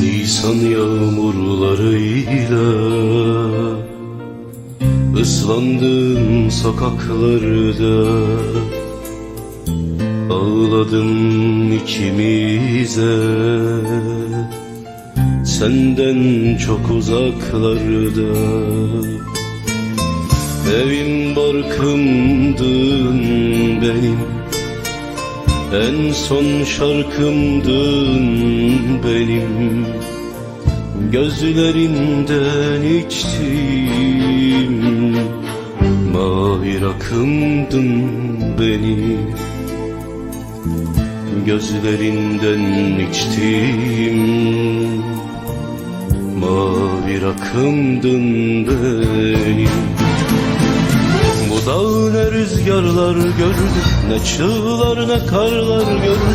Nisan yağmurlarıyla ıslandım sokaklarda. Ağladım ikimize. Senden çok uzaklarda. Evim barkımdın benim. En son şarkımdın benim. Gözlerinden içtim. Mavi rakımdın benim. Gözlerinden içtim. Mavi rakımdın benim rüzgarlar gördü Ne çığlar ne karlar gördü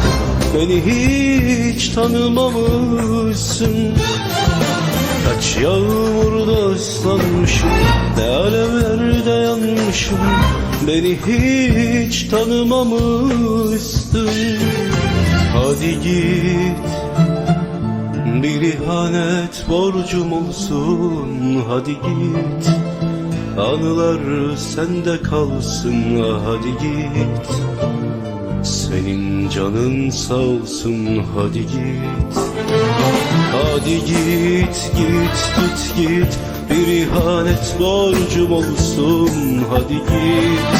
Beni hiç tanımamışsın. Kaç yağmurda ıslanmışım Ne alevlerde yanmışım. Beni hiç tanımamışsın. Hadi git Bir ihanet borcum olsun. Hadi git Anılar sende kalsın Hadi git. Senin canın sağ olsun Hadi git. Hadi git git git git. Bir ihanet borcum olsun Hadi git.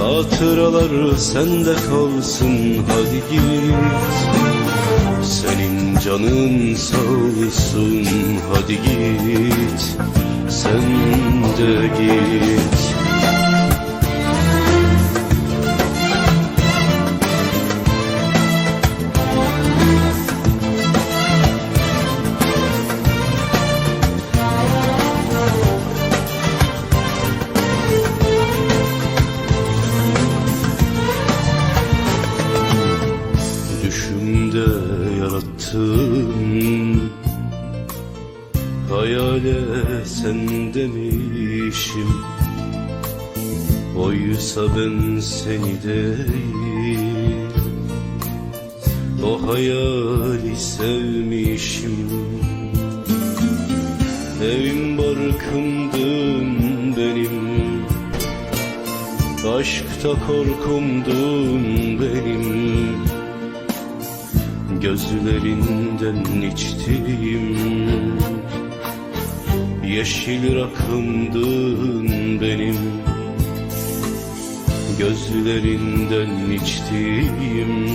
Hatıralar sende kalsın Hadi git. Senin canın sağ olsun Hadi git Sen de Hayale sen demişim. Oysa ben seni değil. O hayali sevmişim. Evim barkımdın benim. Aşkta korkumdun benim. Gözlerinden içtim Yeşil rakımdın benim. Gözlerinden içtim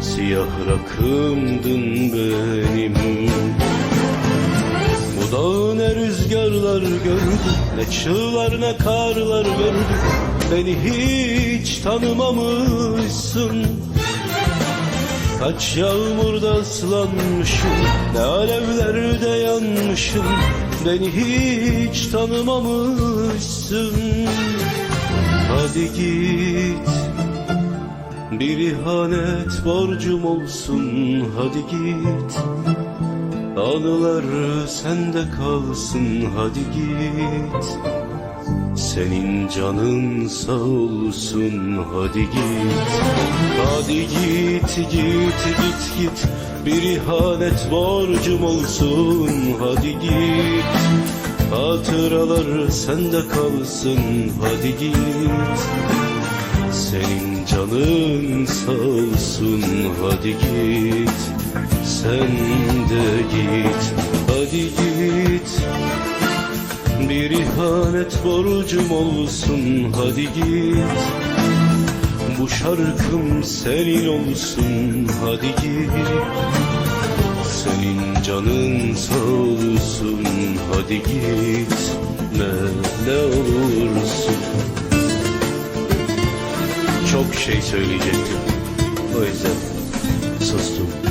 Siyah rakımdın benim. Bu dağı ne rüzgarlar gördü Ne çığlar ne karlar gördü. Beni hiç tanımamışsın Kaç yağmurda ıslanmışım Ne alevlerde yanmışım. Beni hiç tanımamışsın. Hadi git Bir ihanet borcum olsun. Hadi git Anılar sende kalsın. Hadi git senin canın sağ olsun hadi git. Hadi git git git git. Bir ihanet borcum olsun hadi git. Hatıralar sende kalsın hadi git. Senin canın sağ olsun hadi git. Sen de git hadi git bir ihanet borcum olsun hadi git. Bu şarkım senin olsun hadi git. Senin canın sağ olsun hadi git. Ne ne olursun. Çok şey söyleyecektim. O yüzden sustum